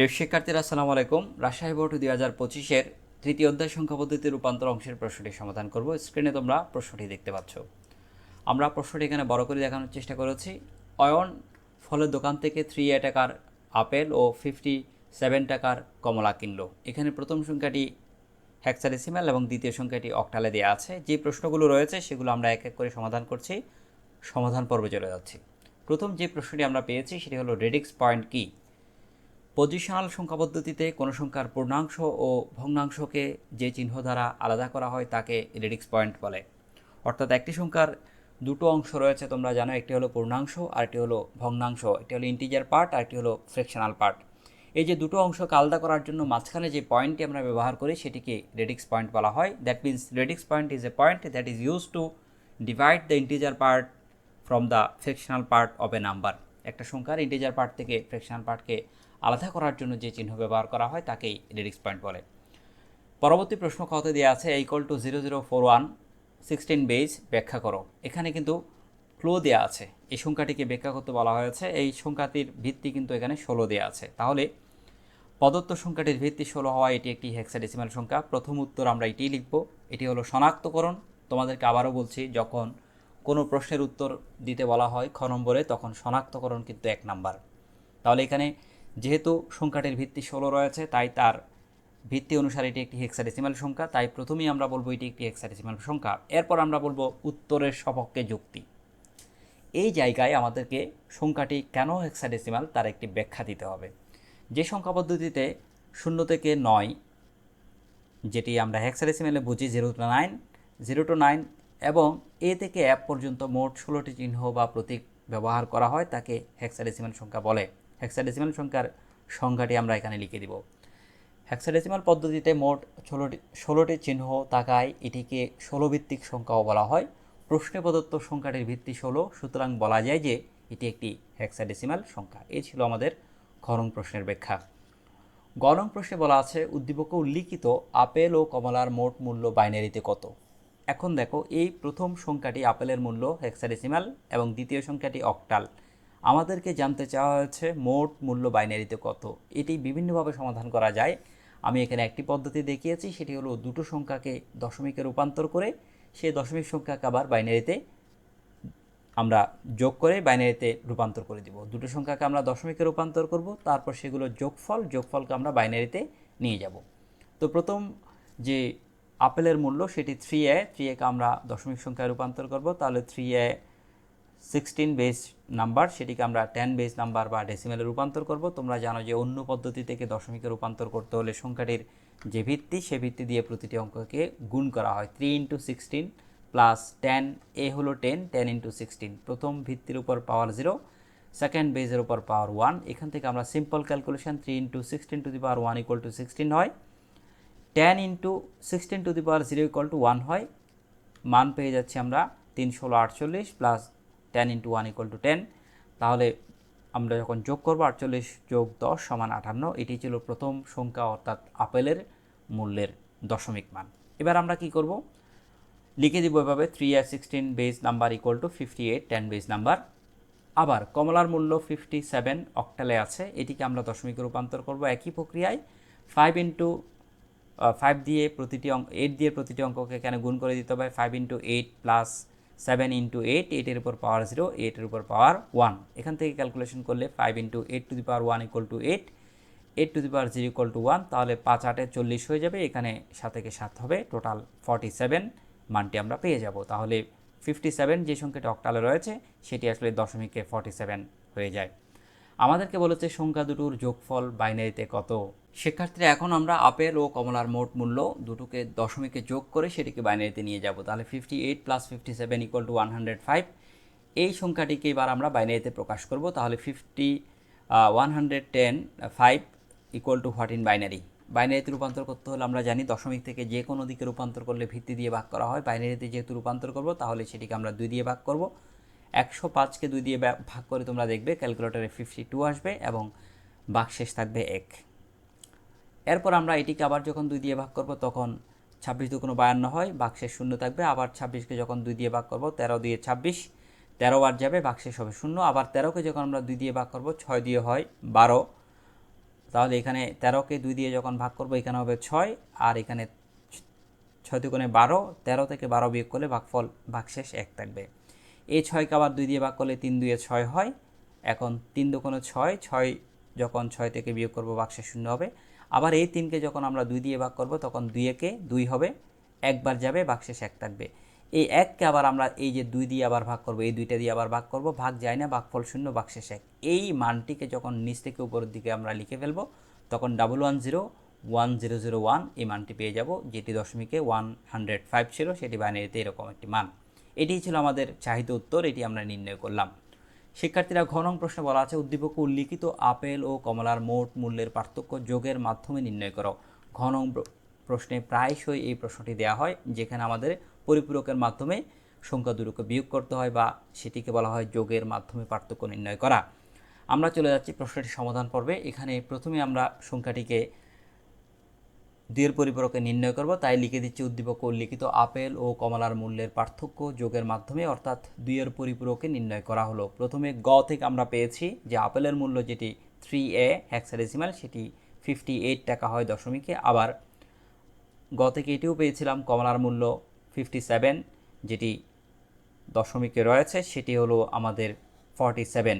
প্রিয় শিক্ষার্থীরা, আসসালামু আলাইকুম। রাজশাহী বোর্ড দুই হাজার পঁচিশের তৃতীয় অধ্যায় সংখ্যা পদ্ধতি রূপান্তর অংশের প্রশ্নটি সমাধান করব। স্ক্রিনে তোমরা প্রশ্নটি দেখতে পাচ্ছ। আমরা প্রশ্নটি এখানে বড় করে দেখানোর চেষ্টা করেছি। অয়ন ফলের দোকান থেকে থ্রি এ টাকার আপেল ও ফিফটি সেভেন টাকার কমলা কিনলো। এখানে প্রথম সংখ্যাটি হ্যাক্সাডেসিমাল এবং দ্বিতীয় সংখ্যাটি অক্টালে দেওয়া আছে। যে প্রশ্নগুলো রয়েছে, সেগুলো আমরা এক এক করে সমাধান করছি। সমাধান পর্বে চলে যাচ্ছি। প্রথম যে প্রশ্নটি আমরা পেয়েছি, সেটি হলো রেডিক্স পয়েন্ট কী? পজিশনাল সংখ্যা পদ্ধতিতে কোনো সংখ্যার পূর্ণাংশ ও ভগ্নাংশকে যে চিহ্ন দ্বারা আলাদা করা হয় তাকে রেডিক্স পয়েন্ট বলে। অর্থাৎ একটি সংখ্যার দুটো অংশ রয়েছে, তোমরা জানো, একটি হলো পূর্ণাংশ আর একটি হলো ভগ্নাংশ। একটি হলো ইন্টিজার পার্ট আর একটি হলো ফ্র্যাকশনাল পার্ট এই যে দুটো অংশকে আলাদা করার জন্য মাঝখানে যে পয়েন্টটি আমরা ব্যবহার করি, সেটিকে রেডিক্স পয়েন্ট বলা হয়। That means radix point is a point that is use to divide the integer part from the fractional part of a number একটা সংখ্যার ইন্টিজার পার্ট থেকে ফ্র্যাকশনাল পার্টকে আলাদা করার জন্য যে চিহ্ন ব্যবহার করা হয় তাকেই রেডিক্স পয়েন্ট বলে। পরবর্তী প্রশ্ন কতে দেওয়া আছে equal to zero zero four one sixteen base ব্যাখ্যা করো। এখানে কিন্তু ক্লো দেওয়া আছে। এই সংখ্যাটিকে ব্যাখ্যা করতে বলা হয়েছে। এই সংখ্যাটির ভিত্তি কিন্তু এখানে ষোলো দেওয়া আছে। তাহলে প্রদত্ত সংখ্যাটির ভিত্তি ষোলো হওয়া এটি একটি হেক্সাডেসিমাল সংখ্যা। প্রথম উত্তর আমরা এটিই লিখব। এটি হলো শনাক্তকরণ। তোমাদেরকে আবারও বলছি, যখন কোনো প্রশ্নের উত্তর দিতে বলা হয় খ নম্বরে, তখন শনাক্তকরণ কিন্তু এক নাম্বার। তাহলে এখানে যেহেতু সংখ্যাটির ভিত্তি ষোলো রয়েছে, তাই তার ভিত্তি অনুসারে এটি একটি হেক্সাডেসিমাল সংখ্যা। তাই প্রথমেই আমরা বলব এটি একটি হেক্সাডেসিমাল সংখ্যা। এরপর আমরা বলব উত্তরের সপক্ষে যুক্তি। এই জায়গায় আমাদেরকে সংখ্যাটি কেন হেক্সাডেসিমাল তার একটি ব্যাখ্যা দিতে হবে। যে সংখ্যা পদ্ধতিতে শূন্য থেকে নয়, যেটি আমরা হেক্সাডেসিমালে বুঝি zero to nine zero to nine এবং এ থেকে অ্যাপ পর্যন্ত মোট ষোলোটি চিহ্ন বা প্রতীক ব্যবহার করা হয়, তাকে হেক্সাডেসিমাল সংখ্যা বলে। হেক্সাডেসিমাল সংখ্যার সংখ্যাটি আমরা এখানে লিখে দিব। হেক্সাডেসিমাল পদ্ধতিতে মোট ষোলোটি ষোলোটি চিহ্ন থাকায় এটিকে ষোলো ভিত্তিক সংখ্যাও বলা হয়। প্রশ্নে প্রদত্ত সংখ্যাটির ভিত্তি ষোলো, সুতরাং বলা যায় যে এটি একটি হেক্সাডেসিমাল সংখ্যা। এই ছিল আমাদের খরং প্রশ্নের ব্যাখ্যা। গণং প্রশ্নে বলা আছে, উদ্দীপকে উল্লিখিত আপেল ও কমলার মোট মূল্য বাইনারিতে কত? এখন দেখো, এই প্রথম সংখ্যাটি আপেলের মূল্য হেক্সাডেসিমাল এবং দ্বিতীয় সংখ্যাটি অক্টাল আমাদেরকে জানতে চাওয়া হয়েছে মোট মূল্য বাইনারিতে কত। এটি বিভিন্নভাবে সমাধান করা যায়। আমি এখানে একটি পদ্ধতি দেখিয়েছি, সেটি হলো দুটো সংখ্যাকে দশমিকে রূপান্তর করে সেই দশমিক সংখ্যাকে আবার বাইনারিতে আমরা যোগ করে বাইনারিতে রূপান্তর করে দিব। দুটো সংখ্যাকে আমরা দশমিকে রূপান্তর করব, তারপর সেগুলো যোগফল, যোগফলকে আমরা বাইনারিতে নিয়ে যাব। তো প্রথম যে আপেলের মূল্য, সেটি থ্রি এ থ্রি একে আমরা দশমিক সংখ্যায় রূপান্তর করব, তাহলে three A sixteen base number সেটিকে আমরা টেন বেস নাম্বার বা ডেসিমেলে রূপান্তর করব। তোমরা জানো যে অন্য পদ্ধতি থেকে দশমিকে রূপান্তর করতে হলে সংখ্যাটির যে ভিত্তি, সে ভিত্তি দিয়ে প্রতিটি অঙ্ককে গুণ করা হয়। Three into sixteen plus ten A হলো টেন টেন ইন্টু সিক্সটিন প্রথম ভিত্তির উপর পাওয়ার জিরো সেকেন্ড বেজের উপর পাওয়ার ওয়ান এখান থেকে আমরা simple calculation three into sixteen to the power one equal to sixteen হয়। Ten into sixteen to the power zero equal to one হয়। মান পেয়ে যাচ্ছি আমরা তিন ষোলো আটচল্লিশ plus ten into one equal to ten. তাহলে আমরা যখন যোগ করব আটচল্লিশ যোগ দশ সমান আটান্ন, এটি ছিল প্রথম সংখ্যা অর্থাৎ আপেলের মূল্যের দশমিক মান। এবার আমরা কি করব? লিখে দিব এভাবে three R sixteen base number equal to fifty eight ten base number আবার কমলার মূল্য ফিফটি সেভেন অক্টালে আছে, এটিকে আমরা দশমিকে রূপান্তর করব একই প্রক্রিয়ায়। ফাইভ ইন্টু ফাইভ দিয়ে প্রতিটি অঙ্ক এইট দিয়ে প্রতিটি অঙ্ককে এখানে গুণ করে দিতে হবে। Five into eight plus seven into eight এইটের উপর পাওয়ার জিরো এইটের উপর পাওয়ার ওয়ান এখান থেকে ক্যালকুলেশন করলে five into eight to the power one equal to eight eight to the power zero equal to one তাহলে পাঁচ আটে চল্লিশ হয়ে যাবে, এখানে সাত থেকে সাত হবে টোটাল ফর্টি সেভেন মানটি আমরা পেয়ে যাব। তাহলে ফিফটি সেভেন যে সংখ্যাটি অক্টালে রয়েছে, সেটি আসলে দশমিকে ফর্টি সেভেন হয়ে যায়। আমাদেরকে বলেছে সংখ্যা দুটোর যোগফল বাইনারিতে কত? শিক্ষার্থীরা, এখন আমরা আপেল ও কমলার মোট মূল্য দুটোকে দশমিকে যোগ করে সেটিকে বাইনারিতে নিয়ে যাব। তাহলে fifty eight plus fifty seven equal to one hundred five এই সংখ্যাটিকে এবার আমরা বাইনারিতে প্রকাশ করব। তাহলে fifty one hundred ten five equal to what in binary বাইনারিতে রূপান্তর করতে হলে আমরা জানি দশমিক থেকে যে কোনো দিকে রূপান্তর করলে ভিত্তি দিয়ে ভাগ করা হয়। বাইনারিতে যেহেতু রূপান্তর করব, তাহলে সেটিকে আমরা দুই দিয়ে ভাগ করব। একশো পাঁচকে দুই দিয়ে ভাগ করে তোমরা দেখবে ক্যালকুলেটারে ফিফটি টু আসবে এবং বাকশেষ থাকবে এক। এরপর আমরা এটিকে আবার যখন দুই দিয়ে ভাগ করব, তখন ছাব্বিশ দুগুণ বায়ান্ন হয় বাক্সের শূন্য থাকবে। আবার ছাব্বিশকে যখন দুই দিয়ে ভাগ করব, তেরো দিয়ে ছাব্বিশ, তেরো বার যাবে বাক্সের হবে শূন্য। আবার তেরোকে যখন আমরা দুই দিয়ে ভাগ করব, ছয় দিয়ে হয় বারো। তাহলে এখানে তেরোকে দুই দিয়ে যখন ভাগ করব, এখানে হবে ছয়। আর এখানে ছয় দুগুণে বারো, তেরো থেকে বারো বিয়োগ করলে ভাগফল, ভাগশেষ এক থাকবে। এই ছয়কে আবার দুই দিয়ে ভাগ করলে তিন দুয়ে ছয় হয়। এখন তিন দুগুণে ছয় ছয় যখন ছয় থেকে বিয়োগ করব, ভাগশেষ শূন্য হবে। আবার এই তিনকে যখন আমরা দুই দিয়ে ভাগ করব, তখন দুই একে দুই হবে, একবার যাবে ভাগশেষ এক থাকবে। এই এককে আবার আমরা এই যে দুই দিয়ে আবার ভাগ করব, এই দুইটা দিয়ে আবার ভাগ করব, ভাগ যায় না, ভাগফল শূন্য ভাগশেষ এক। এই মানটিকে যখন নিচ থেকে উপরের দিকে আমরা লিখে ফেলব, তখন double one zero one zero zero one এই মানটি পেয়ে যাব। যেটি দশমিকে ওয়ান হান্ড্রেড ফাইভ ছিল, সেটি বাইনারিতে এরকম একটি মান। এটি ছিল আমাদের চাহিদা উত্তর, এটি আমরা নির্ণয় করলাম। শিক্ষার্থীরা ঘনং প্রশ্নে বলা আছে, উদ্দীপক উল্লিখিত আপেল ও কমলার মোট মূল্যের পার্থক্য যোগের মাধ্যমে নির্ণয় করো। ঘনং প্রশ্নে প্রায়শই এই প্রশ্নটি দেওয়া হয়, যেখানে আমাদের পরিপূরকের মাধ্যমে সংখ্যা দুটোকে বিয়োগ করতে হয় বা সেটিকে বলা হয় যোগের মাধ্যমে পার্থক্য নির্ণয় করা। আমরা চলে যাচ্ছি প্রশ্নটির সমাধান পর্বে। এখানে প্রথমে আমরা সংখ্যাটিকে দুইয়ের পরিপূরকে নির্ণয় করব, তাই লিখে দিচ্ছি উদ্দীপক উল্লিখিত আপেল ও কমলার মূল্যের পার্থক্য যোগের মাধ্যমে, অর্থাৎ দুইয়ের পরিপূরকে নির্ণয় করা হলো। প্রথমে গ থেকে আমরা পেয়েছি যে আপেলের মূল্য যেটি থ্রি এ হ্যাক্সাডেসিমাল সেটি ফিফটি এইট টাকা হয় দশমিকে। আবার গ থেকে এটিও পেয়েছিলাম কমলার মূল্য ফিফটি সেভেন যেটি দশমিকে রয়েছে, সেটি হলো আমাদের ফর্টি সেভেন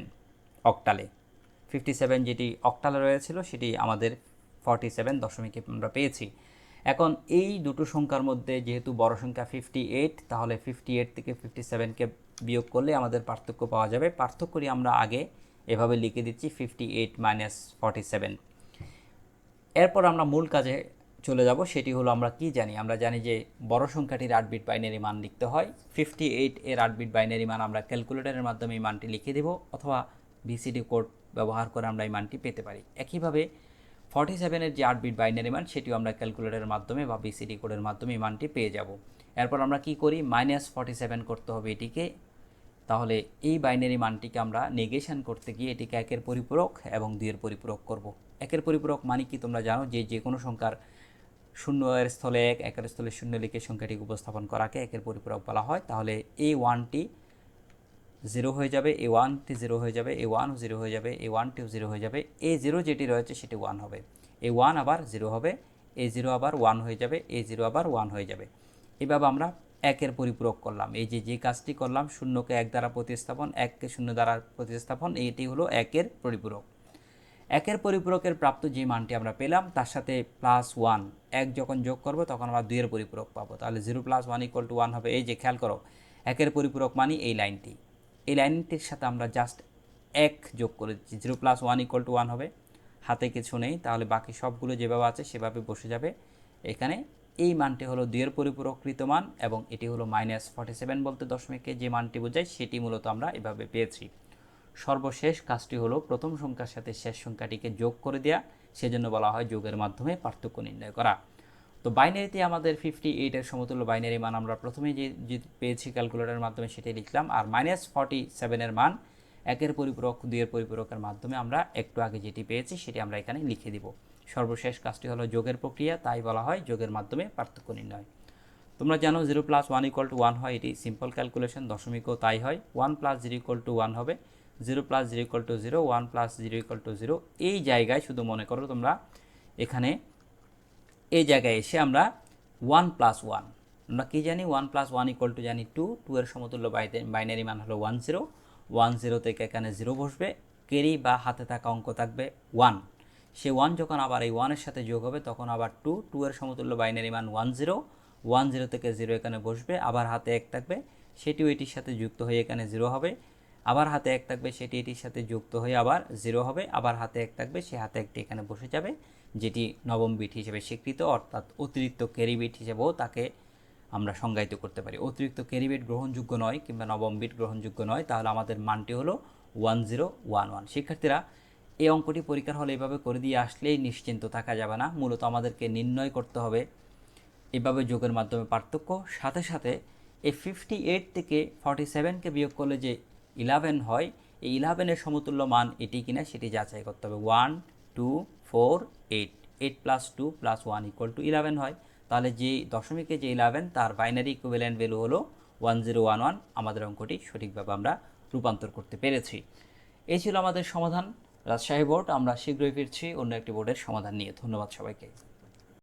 অক্টালে ফিফটি সেভেন যেটি অক্টালে রয়েছিল, সেটি আমাদের ফর্টি সেভেন দশমিকে আমরা পেয়েছি। এখন এই দুটো সংখ্যার মধ্যে যেহেতু বড় সংখ্যা ফিফটি এইট তাহলে ফিফটি এইট থেকে ফিফটি সেভেনকে বিয়োগ করলে আমাদের পার্থক্য পাওয়া যাবে। পার্থক্যটি আমরা আগে এভাবে লিখে দিচ্ছি fifty eight minus forty seven এরপর আমরা মূল কাজে চলে যাব, সেটি হলো আমরা কি জানি? আমরা জানি যে বড় সংখ্যাটির আট বিট বাইনারি মান লিখতে হয়। ফিফটি এইট এর আট বিট বাইনারি মান আমরা ক্যালকুলেটরের মাধ্যমে এই মানটি লিখে দেব, অথবা বিসিডি কোড ব্যবহার করে আমরা এই মানটি পেতে পারি। একইভাবে ফর্টি সেভেনের যে আট বিট বাইনারি মান, সেটিও আমরা ক্যালকুলেটরের মাধ্যমে বা বিসিডি কোডের মাধ্যমে মানটি পেয়ে যাব। এরপর আমরা কি করি? মাইনাস ফর্টি সেভেন করতে হবে এটিকে। তাহলে এই বাইনারি মানটিকে আমরা নেগেশন করতে গিয়ে এটিকে একের পরিপূরক এবং দুইয়ের পরিপূরক করব। একের পরিপূরক মানে কি তোমরা জানো? যে যে কোনো সংখ্যার শূন্য এর স্থলে এক, একের স্থলে শূন্য লিখে সংখ্যাটিকে উপস্থাপন করাকে একের পরিপূরক বলা হয়। তাহলে এই ওয়ানটি জিরো হয়ে যাবে এ ওয়ানটি জিরো হয়ে যাবে এ ওয়ানও জিরো হয়ে যাবে এ ওয়ানটিও জিরো হয়ে যাবে এ জিরো যেটি রয়েছে সেটি ওয়ান হবে। এ ওয়ান আবার জিরো হবে এ জিরো আবার ওয়ান হয়ে যাবে এ জিরো আবার ওয়ান হয়ে যাবে। এভাবে আমরা একের পরিপূরক করলাম। এই যে যে কাজটি করলাম, শূন্যকে এক দ্বারা প্রতিস্থাপন, এককে শূন্য দ্বারা প্রতিস্থাপন, এটি হলো একের পরিপূরক। একের পরিপূরকের প্রাপ্ত যে মানটি আমরা পেলাম, তার সাথে প্লাস ওয়ান এক যখন যোগ করব, তখন আমরা দুইয়ের পরিপূরক পাবো। তাহলে zero plus one equal to one হবে। এই যে, খেয়াল করো, একের পরিপূরক মানি এই লাইনটি। এই লাইনটির সাথে আমরা জাস্ট এক যোগ করে দিচ্ছি zero plus one equal to one হবে। হাতে কিছু নেই, তাহলে বাকি সবগুলো যেভাবে আছে সেভাবে বসে যাবে। এখানে এই মানটি হলো দুইয়ের পরিপূরকৃত মান এবং এটি হলো মাইনাস ফর্টি সেভেন বলতে দশমিকে যে মানটি বোঝায় সেটি মূলত আমরা এভাবে পেয়েছি। সর্বশেষ কাজটি হলো প্রথম সংখ্যার সাথে শেষ সংখ্যাটিকে যোগ করে দেওয়া সেজন্য বলা হয় যোগের মাধ্যমে পার্থক্য নির্ণয় করা। তো বাইনারিতে আমাদের ফিফটি এইটের সমতুল্য বাইনারি মান আমরা প্রথমে যে যে পেয়েছি ক্যালকুলেটরের মাধ্যমে সেটাই লিখলাম। আর মাইনাস ফর্টি সেভেনের মান একের পরিপূরক, দুইয়ের পরিপূরকের মাধ্যমে আমরা একটু আগে যেটি পেয়েছি সেটি আমরা এখানে লিখে দিব। সর্বশেষ কাজটি হলো যোগের প্রক্রিয়া, তাই বলা হয় যোগের মাধ্যমে পার্থক্য নির্ণয়। তোমরা জানো zero plus one equal to one হয়, এটি সিম্পল ক্যালকুলেশন দশমিকও তাই হয়। One plus zero equal to one হবে zero plus zero equal to zero one plus zero equal to zero এই জায়গায় শুধু মনে করো তোমরা এখানে এই জায়গায় এসে আমরা ওয়ান প্লাস ওয়ান আমরা কী জানি? One plus one equal to জানি টু টু এর সমতুল্য বাইনারি মান হলো ওয়ান জিরো ওয়ান জিরো থেকে এখানে জিরো বসবে। কেরি বা হাতে থাকা অঙ্ক থাকবে ওয়ান সে ওয়ান যখন আবার এই ওয়ানের সাথে যোগ হবে, তখন আবার টু টু এর সমতুল্য বাইনারি মান ওয়ান জিরো ওয়ান জিরো থেকে জিরো এখানে বসবে। আবার হাতে এক থাকবে। সেটিও এটির সাথে যুক্ত হয়ে এখানে জিরো হবে। আবার হাতে এক থাকবে, সেটি এটির সাথে যুক্ত হয়ে আবার জিরো হবে। আবার হাতে এক থাকবে, সে হাতে একটি এখানে বসে যাবে। যেটি নবম বিট হিসেবে স্বীকৃত, অর্থাৎ অতিরিক্ত ক্যারি বিট হিসেবেও তাকে আমরা সংজ্ঞায়িত করতে পারি। অতিরিক্ত ক্যারি বিট গ্রহণযোগ্য নয় কিংবা নবম বিট গ্রহণযোগ্য নয়, তাহলে আমাদের মানটি হলো ওয়ান জিরো ওয়ান ওয়ান। শিক্ষার্থীরা, এই অঙ্কটি পরীক্ষার হলে এভাবে করে দিয়ে আসলেই নিশ্চিন্ত থাকা যাবে না। মূলত আমাদেরকে নির্ণয় করতে হবে এভাবে যোগের মাধ্যমে পার্থক্য। সাথে সাথে এই ফিফটি এইট থেকে ফর্টি সেভেনকে বিয়োগ করলে যে ইলেভেন হয়, এই ইলেভেনের সমতুল্য মান এটি কিনা সেটি যাচাই করতে হবে। One two four eight eight plus two plus one equal to eleven হয়। তাহলে যে দশমিকে যে ইলেভেন তার বাইনারি ইকুইভ্যালেন্ট ভ্যালু হলো ওয়ান জিরো ওয়ান ওয়ান আমাদের অঙ্কটি সঠিকভাবে আমরা রূপান্তর করতে পেরেছি। এই ছিল আমাদের সমাধান। রাজশাহী বোর্ড, আমরা শীঘ্রই ফিরছি। অন্য একটি বোর্ডের সমাধান নিয়ে। ধন্যবাদ সবাইকে।